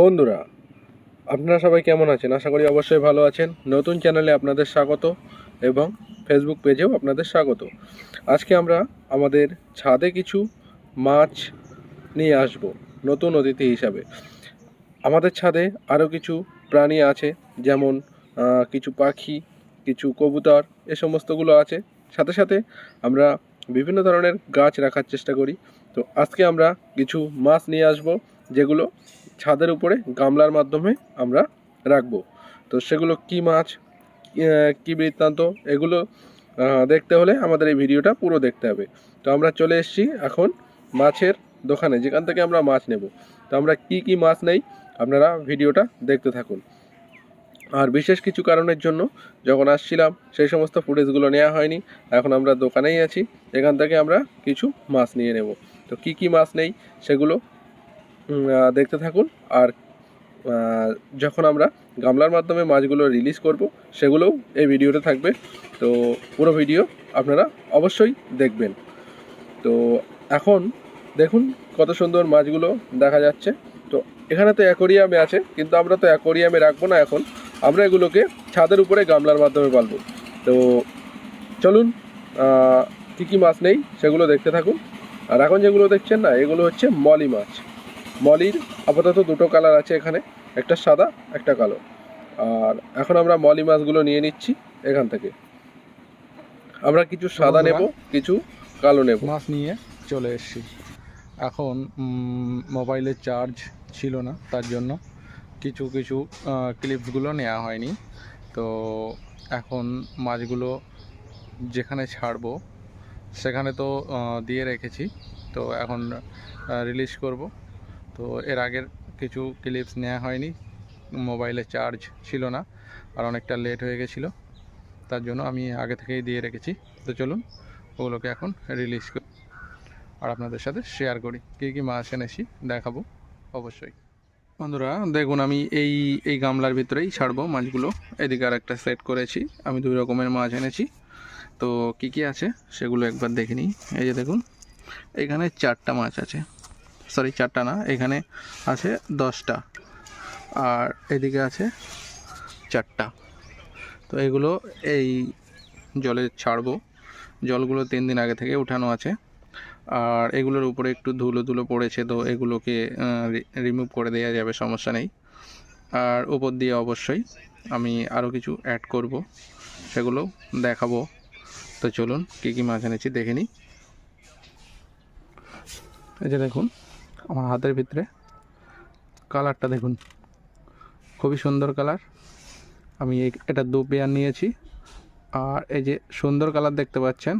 বন্ধুরা, আপনারা সবাই কেমন আছেন? আশা করি অবশ্যই ভালো আছেন। নতুন চ্যানেলে আপনাদের স্বাগত এবং ফেসবুক পেজেও আপনাদের স্বাগত। আজকে আমরা আমাদের ছাদে কিছু মাছ নিয়ে আসব, নতুন অতিথি হিসাবে। আমাদের ছাদে আরও কিছু প্রাণী আছে, যেমন কিছু পাখি, কিছু কবুতর, এ সমস্তগুলো আছে। সাথে সাথে আমরা বিভিন্ন ধরনের গাছ রাখার চেষ্টা করি। তো আজকে আমরা কিছু মাছ নিয়ে আসব, যেগুলো ছাদের উপরে গামলার মাধ্যমে আমরা রাখব। তো সেগুলো কি মাছ কি বৃত্তান্ত, এগুলো দেখতে হলে আমাদের এই ভিডিওটা পুরো দেখতে হবে। তো আমরা চলে এসেছি এখন মাছের দোকানে, যেখান থেকে আমরা মাছ নেব। তো আমরা কি কি মাছ নেই, আপনারা ভিডিওটা দেখতে থাকুন। আর বিশেষ কিছু কারণের জন্য যখন আসছিলাম, সেই সমস্ত ফুটেজগুলো নেওয়া হয়নি। এখন আমরা দোকানেই আছি, এখান থেকে আমরা কিছু মাছ নিয়ে নেব। তো কি কি মাছ নেই, সেগুলো দেখতে থাকুন। আর যখন আমরা গামলার মাধ্যমে মাছগুলো রিলিজ করব, সেগুলোও এই ভিডিওতে থাকবে। তো পুরো ভিডিও আপনারা অবশ্যই দেখবেন। তো এখন দেখুন কত সুন্দর মাছগুলো দেখা যাচ্ছে। তো এখানে তো অ্যাকোরিয়ামে আছে, কিন্তু আমরা তো অ্যাকোরিয়ামে রাখব না এখন। আমরা এগুলোকে ছাদের উপরে গামলার মাধ্যমে পালবো। তো চলুন কী কী মাছ নেই সেগুলো দেখতে থাকুন। আর এখন যেগুলো দেখছেন না, এগুলো হচ্ছে মলি মাছ। মলির আপাতত দুটো কালার আছে এখানে একটা সাদা একটা কালো। আর এখন আমরা মলি মাছগুলো নিয়ে নিচ্ছি এখান থেকে। আমরা কিছু সাদা নেব কিছু কালো নেব। মাছ নিয়ে চলে এসেছি। এখন উম, মোবাইলের চার্জ ছিল না তার জন্য কিছু কিছু ক্লিপসগুলো নেওয়া হয়নি। তো এখন মাছগুলো যেখানে ছাড়বো সেখানে তো দিয়ে রেখেছি। তো এখন রিলিজ করব। তো এর আগের কিছু ক্লিপস নেওয়া হয়নি। মোবাইলে চার্জ ছিল না আর অনেকটা লেট হয়ে গেছিল। তার জন্য আমি আগে থেকেই দিয়ে রেখেছি। তো চলুন ওগুলোকে এখন রিলিজ করি আর আপনাদের সাথে শেয়ার করি। কী কী মাছ এনেছি দেখাবো অবশ্যই। বন্ধুরা, দেখুন আমি এই এই গামলার ভিতরেই ছাড়বো মাছগুলো। এদিকে আর একটা সেট করেছি। আমি দুই রকমের মাছ এনেছি। তো কি কি আছে সেগুলো একবার দেখে নিই। এই যে দেখুন, এখানে চারটা মাছ আছে। সরি, চারটা না, এখানে আছে দশটা। আর এদিকে আছে চারটা। তো এগুলো এই জলে ছাড়বো। জলগুলো তিন দিন আগে থেকে উঠানো আছে। আর এগুলোর উপরে একটু ধুলো ধুলো পড়েছে, তো এগুলোকে রিমুভ করে দেওয়া যাবে, সমস্যা নেই। আর উপর দিয়ে অবশ্যই আমি আরও কিছু অ্যাড করব, সেগুলো দেখাবো। তো চলুন, কী কী মাছ এনেছি দেখে নিই। এই যে দেখুন আমার হাতের ভিতরে। কালারটা দেখুন, খুবই সুন্দর কালার। আমি এটা দু পেয়ার নিয়েছি। আর এই যে সুন্দর কালার দেখতে পাচ্ছেন,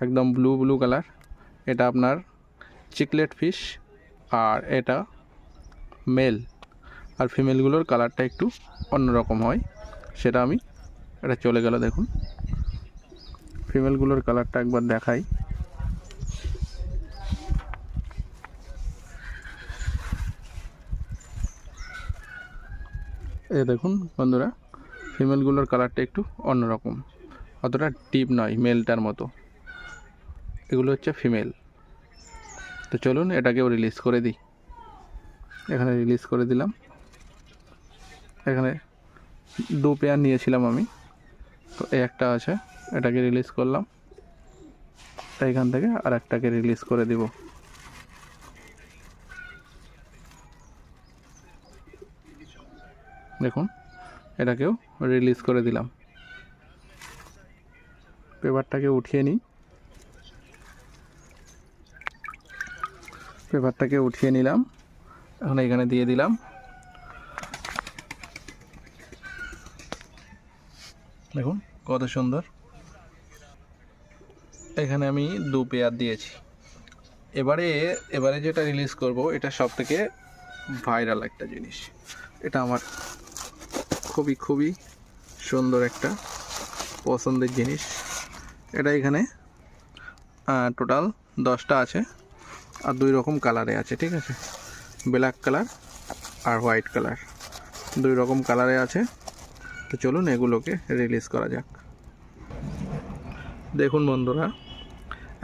একদম ব্লু ব্লু কালার। এটা আপনার চিকলেট ফিশ আর এটা মেল আর ফিমেলগুলোর কালারটা একটু অন্যরকম হয়। সেটা আমি, এটা চলে গেল দেখুন। ফিমেলগুলোর কালারটা একবার দেখাই। এই দেখুন বন্ধুরা ফিমেলগুলোর কালারটা একটু অন্যরকম। অতটা ডিপ নয় মেলটার মতো। এগুলো হচ্ছে ফিমেল তো চলুন এটাকেও রিলিজ করে দিই। এখানে রিলিজ করে দিলাম। এখানে দু পেয়ার নিয়েছিলাম আমি। তো এই একটা আছে, এটাকে রিলিজ করলাম। এইখান থেকে আর একটাকে রিলিজ করে দিব। দেখুন, এটাকেও রিলিজ করে দিলাম। পেপারটাকে উঠিয়ে নিই। পেপারটাকে উঠিয়ে নিলাম। এখন এখানে দিয়ে দিলাম। দেখুন, কত সুন্দর। এখানে আমি দু পেয়ার দিয়েছি। এবারে এবারে যেটা রিলিজ করব, এটা সব থেকে ভাইরাল একটা জিনিস। এটা আমার খুবই খুবই সুন্দর একটা পছন্দের জিনিস। এটা এখানে টোটাল দশটা আছে আর দুই রকম কালারে আছে, ঠিক আছে? ব্ল্যাক কালার আর হোয়াইট কালার দুই রকম কালারে আছে। তো চলুন এগুলোকে রিলিজ করা যাক। দেখুন বন্ধুরা,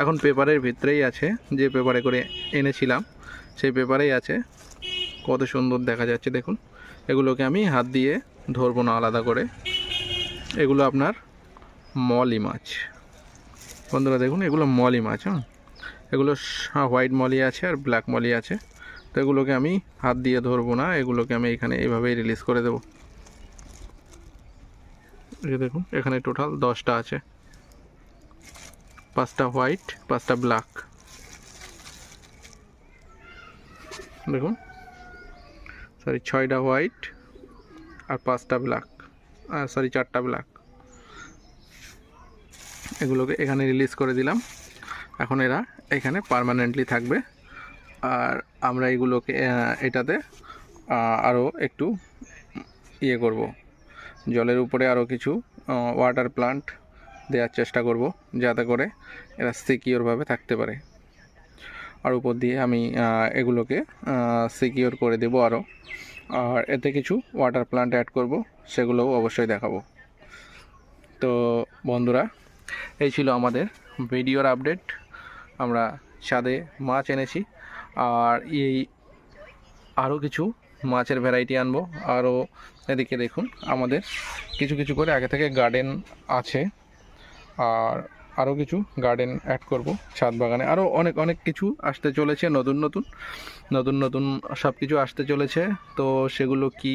এখন পেপারের ভিতরেই আছে, যে পেপারে করে এনেছিলাম, সেই পেপারেই আছে। কত সুন্দর দেখা যাচ্ছে, দেখুন। এগুলোকে আমি হাত দিয়ে ধরবো না আলাদা করে। এগুলো আপনার মলি মাছ। বন্ধুরা দেখুন, এগুলো মলি মাছ হ্যাঁ? এগুলো হোয়াইট মলি আছে আর ব্ল্যাক মলি আছে। তো এগুলোকে আমি হাত দিয়ে ধরবো না, এগুলোকে আমি এখানে এইভাবেই রিলিজ করে দেবো। দেখুন, এখানে টোটাল দশটা আছে। পাঁচটা হোয়াইট, পাঁচটা ব্ল্যাক। দেখুন সরি ছয়টা হোয়াইট আর পাঁচটা ব্ল্যাক সরি চারটা ব্ল্যাক এগুলোকে এখানে রিলিজ করে দিলাম। এখন এরা এখানে পার্মানেন্টলি থাকবে। আর আমরা এগুলোকে এটাতে আরও একটু ইয়ে করব। জলের উপরে আরও কিছু ওয়াটার প্লান্ট দেওয়ার চেষ্টা করব, যাতে করে এরা সিকিওরভাবে থাকতে পারে। আর উপর দিয়ে আমি এগুলোকে সিকিওর করে দেব আরও আর এতে কিছু ওয়াটার প্লান্ট অ্যাড করব, সেগুলোও অবশ্যই দেখাবো। তো বন্ধুরা, এই ছিল আমাদের ভিডিওর আপডেট। আমরা ছাদে মাছ এনেছি, আর এই আরও কিছু মাছের ভ্যারাইটি আনব। আরও এদিকে দেখুন, আমাদের কিছু কিছু করে আগে থেকে গার্ডেন আছে, আর আরও কিছু গার্ডেন অ্যাড করব, ছাদ বাগানে। আরও অনেক অনেক কিছু আসতে চলেছে, নতুন নতুন। নতুন নতুন সব কিছু আসতে চলেছে। তো সেগুলো কি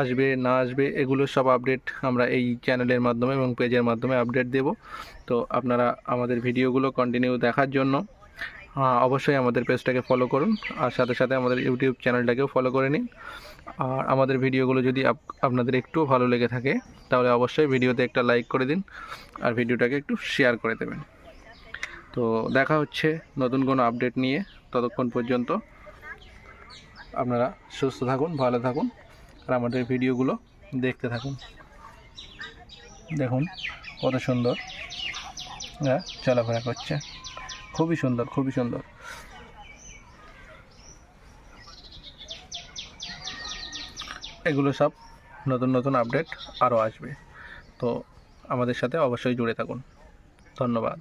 আসবে, না আসবে, এগুলো সব আপডেট আমরা এই চ্যানেলের মাধ্যমে এবং পেজের মাধ্যমে আপডেট দেব। তো আপনারা আমাদের ভিডিওগুলো কন্টিনিউ দেখার জন্য অবশ্যই আমাদের পেজটাকে ফলো করুন আর সাথে সাথে আমাদের ইউটিউব চ্যানেলটাকেও ফলো করে নিন। আর আমাদের ভিডিওগুলো যদি আপ- আপনাদের একটুও ভালো লেগে থাকে, তাহলে অবশ্যই ভিডিওতে একটা লাইক করে দিন আর ভিডিওটাকে একটু শেয়ার করে দেবেন। তো দেখা হচ্ছে নতুন কোনো আপডেট নিয়ে ততক্ষণ পর্যন্ত। আপনারা সুস্থ থাকুন, ভালো থাকুন আর আমাদের ভিডিওগুলো দেখতে থাকুন। দেখুন কত সুন্দর হ্যাঁ চলাফেরা করছে। খুবই সুন্দর খুবই সুন্দর। এগুলো সব নতুন নতুন আপডেট আরও আসবে। তো আমাদের সাথে অবশ্যই জুড়ে থাকুন। ধন্যবাদ।